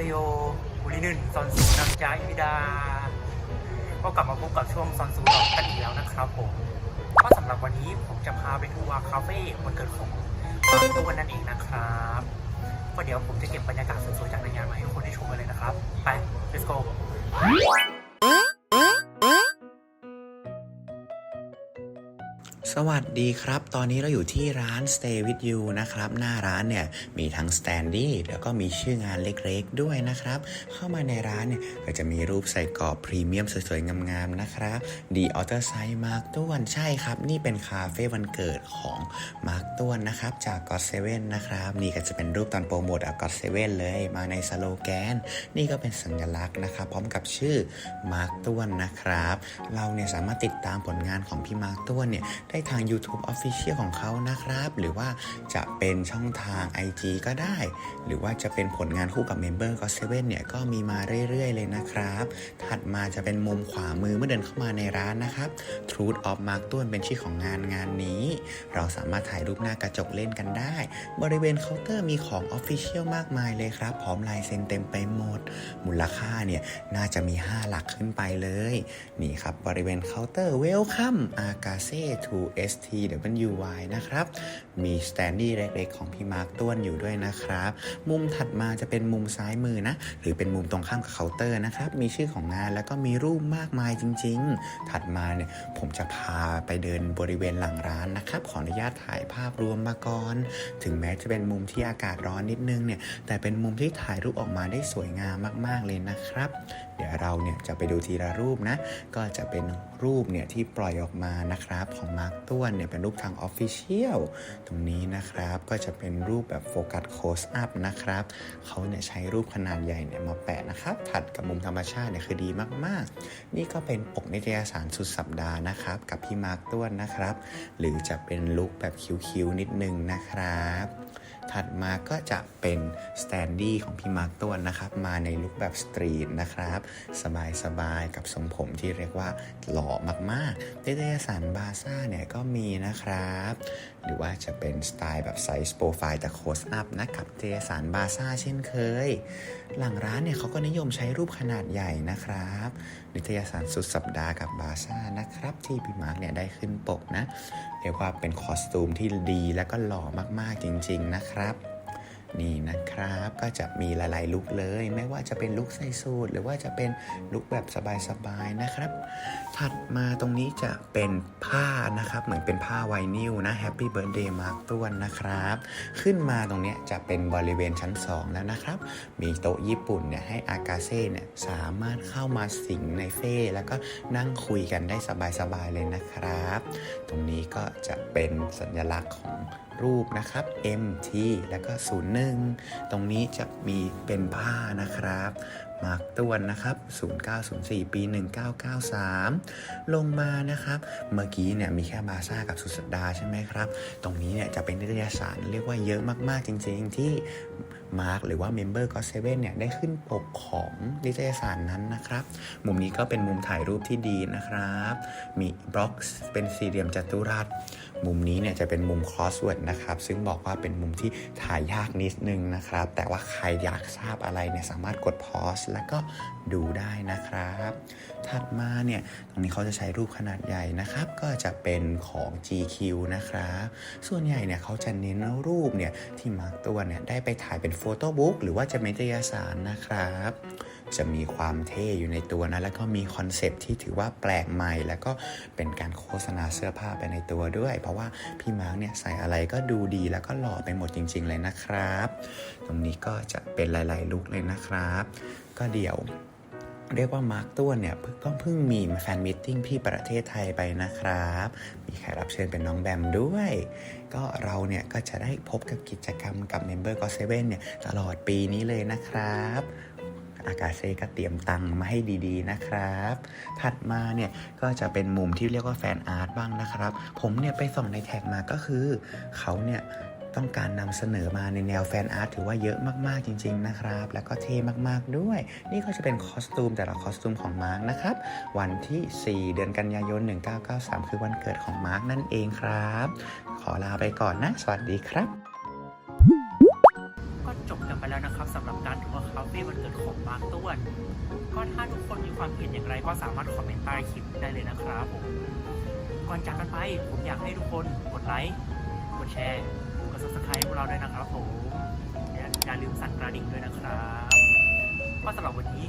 เซโยบุรินึนซอนซูนังจาอิดา ก็กลับมาพบกับช่วงซอนซูดอกกันอีกแล้วนะครับผม ก็สำหรับวันนี้ผมจะพาไปทัวร์คาเฟ่วันเกิดของมาร์คตัวนั่นเองนะครับก็เดี๋ยวผมจะเก็บบรรยากาศสวยๆจากในงานมาให้คนได้ชมกันเลยนะครับ ไป let's go สวัสดีครับ ตอนนี้เราอยู่ที่ร้าน Stay with you นะครับ หน้าร้านเนี่ยมีทั้ง Standy แล้วก็มีชื่องานเล็กๆด้วยนะครับ เข้ามาในร้านเนี่ยก็จะมีรูปใส่กรอบพรีเมียมสวยๆ งามๆ นะครับดีออเตอร์ไซด์มาร์กต้วนใช่ครับ นี่เป็นคาเฟ่วันเกิดของมาร์กต้วนนะครับ จากก็อตเซเว่นนะครับ นี่ก็จะเป็นรูปตอนโปรโมทอะก็อตเซเว่นเลยมาในสโลแกน นี่ก็เป็นสัญลักษณ์นะครับ พร้อมกับชื่อมาร์กต้วนนะครับ เราเนี่ยสามารถติดตามผลงานของพี่มาร์กต้วนเนี่ยได้ทาง YouTube Official ของเขานะครับ หรือว่าจะเป็นช่องทาง IG ก็ได้ หรือว่าจะเป็นผลงานคู่กับ Member g o 7เว่นเนี่ยก็มีมาเรื่อย ๆ เลยนะครับ ถัดมาจะเป็นมุมขวามือเมื่อเดินเข้ามาในร้านนะครับ Truth of Mark ต้วนเป็นชื่อของงานงานนี้ เราสามารถถ่ายรูปหน้ากระจกเล่นกันได้ บริเวณเคาน์เตอร์มีของ Official มากมายเลยครับ พร้อมลายเซ็นเต็มไปหมด มูลค่าเนี่ยน่าจะมี 5 หลักขึ้นไปเลย นี่ครับบริเวณเคาน์เตอร์ Welcome Agase to STWY นะครับ มีสแตนดี้เล็กๆ ของพี่มาร์คต้วนอยู่ด้วยนะครับ มุมถัดมาจะเป็นมุมซ้ายมือนะ หรือเป็นมุมตรงข้ามกับเคาน์เตอร์นะครับ มีชื่อของงานแล้วก็มีรูปมากมายจริง ๆ ถัดมาเนี่ยผมจะพาไปเดินบริเวณหลังร้านนะครับ ขออนุญาตถ่ายภาพรวมมาก่อน ถึงแม้จะเป็นมุมที่อากาศร้อนนิดนึงเนี่ย แต่เป็นมุมที่ถ่ายรูปออกมาได้สวยงามมากๆเลยนะครับ เดี๋ยวเราเนี่ยจะไปดูทีละรูปนะ ก็จะเป็นรูปเนี่ยที่ปล่อยออกมานะครับของมาร์คต้วนเนี่ยเป็นรูปทาง Official ตรงนี้นะครับก็จะเป็นรูปแบบโฟกัสโคสอัพนะครับเขาเนี่ยใช้รูปขนาดใหญ่เนี่ยมาแปะนะครับ ถัดกับมุมธรรมชาติเนี่ยคือดีมากๆ นี่ก็เป็นปกนิตยสารสุดสัปดาห์นะครับ กับพี่มาร์คต้วนนะครับ หรือจะเป็นลุคแบบคิ้วๆนิดนึงนะครับ ถัดมาก็จะเป็นสแตนดี้ของพี่มาร์คต้วนนะครับ มาในลุคแบบสตรีทนะครับ สบายๆ กับทรงผมที่เรียกว่าหล่อมากๆนิตยสารบาซ่าเนี่ยก็มีนะครับ หรือว่าจะเป็นสไตล์แบบไซส์โปรไฟล์แต่โคสอัพนะกับนิตยสารบาซ่าเช่นเคย หลังร้านเนี่ยเขาก็นิยมใช้รูปขนาดใหญ่นะครับ นิตยสารสุดสัปดาห์กับบาซ่านะครับ ที่พี่มาร์กเนี่ยได้ขึ้นปกนะ เรียกว่าเป็นคอสตูมที่ดีและก็หล่อมากๆจริง ๆ นะครับ นี่นะครับก็จะมีหลายๆลุคเลย ไม่ว่าจะเป็นลุคใส่สูทหรือว่าจะเป็นลุคแบบสบายๆนะครับ ถัดมาตรงนี้จะเป็นผ้านะครับ เหมือนเป็นผ้าไวนิลนะ Happy Birthday มาร์กต้วนนะครับ ขึ้นมาตรงเนี้ยจะเป็นบริเวณชั้น 2 แล้วนะครับ มีโต๊ะญี่ปุ่นเนี่ยให้อากาเซ่เนี่ยสามารถเข้ามาสิงในเฟ่แล้วก็นั่งคุยกันได้สบายๆเลยนะครับ ตรงนี้ก็จะเป็นสัญลักษณ์ของรูปนะครับ MT แล้วก็01ตรงนี้จะมีเป็นผ้านะครับมาร์กต้วนนะครับ 0904 ปี 1993 ลงมานะครับ เมื่อกี้เนี่ยมีแค่บาซ่ากับสุดสัปดาห์ใช่ไหมครับ ตรงนี้เนี่ยจะเป็นนิตยสารเรียกว่าเยอะมากๆจริงๆที่ มาร์กหรือว่า Member g o 7เว่นเนี่ยได้ขึ้นปกของนิตยสารนั้นนะครับ มุมนี้ก็เป็นมุมถ่ายรูปที่ดีนะครับ มีบล็อกเป็นสี่เหลี่ยมจัตุรัส มุมนี้เนี่ยจะเป็นมุม crossword นะครับ ซึ่งบอกว่าเป็นมุมที่ถ่ายยากนิดนึงนะครับ แต่ว่าใครอยากทราบอะไรเนี่ยสามารถกด pause แล้วก็ดูได้นะครับ ถัดมาเนี่ยตรงนี้เขาจะใช้รูปขนาดใหญ่นะครับ ก็จะเป็นของ GQ นะครับ ส่วนใหญ่เนี่ยเขาจะเน้นรูปเนี่ยที่มาร์กตัวเนี่ยได้ไปถ่ายเป็นโฟโต้บุ๊กหรือว่าจะเป็นนิตยสารนะครับ จะมีความเท่อยู่ในตัวนะ แล้วก็มีคอนเซปต์ที่ถือว่าแปลกใหม่ แล้วก็เป็นการโฆษณาเสื้อผ้าไปในตัวด้วย เพราะว่าพี่มาร์กเนี่ยใส่อะไรก็ดูดีแล้วก็หล่อไปหมดจริง ๆ เลยนะครับ ตรงนี้ก็จะเป็นหลาย ๆ ลุคเลยนะครับ ก็เดี๋ยว เรียกว่ามาร์กต้วนเนี่ยเพิ่งก็เพิ่งมีแฟนมิทติ้งที่ประเทศไทยไปนะครับ มีแขกรับเชิญเป็นน้องแบมด้วย ก็เราเนี่ยก็จะได้พบกับกิจกรรมกับ Member g o 7เซเว่นเนี่ยตลอดปีนี้เลยนะครับอากาเซ่ก็เตรียมตังค์มาให้ดีๆนะครับ ถัดมาเนี่ยก็จะเป็นมุมที่เรียกว่าแฟนอาร์ตบ้างนะครับ ผมเนี่ยไปส่องในแท็กมาก็คือ เขาเนี่ย ต้องการนำเสนอมาในแนวแฟนอาร์ตถือว่าเยอะมากๆจริง ๆ นะครับ แล้วก็เท่มากๆด้วย นี่ก็จะเป็นคอสตูมแต่ละคอสตูมของมาร์กนะครับ วันที่ 4 เดือนกันยายน 1993 คือวันเกิดของมาร์กนั่นเองครับ ขอลาไปก่อนนะ สวัสดีครับ ก็จบกันไปแล้วนะครับสำหรับการทัวร์คาาเฟ่วันเกิดของมาร์คต้วนก็ถ้าทุกคนมีความเห็นอย่างไรก็สามารถคอมเมนต์ใต้คลิปได้เลยนะครับผมก่อนจากกันไปผมอยากให้ทุกคนกดไลค์กดแชร์ ด subscribe พวกเราด้วยนะครับผมอย่าอย่าลืมสั่นกระดิ่งด้วยนะครับก็สำหรับวันนี้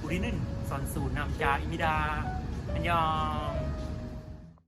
อุรินึนซอนซูนำจาอิมิดาอันยอง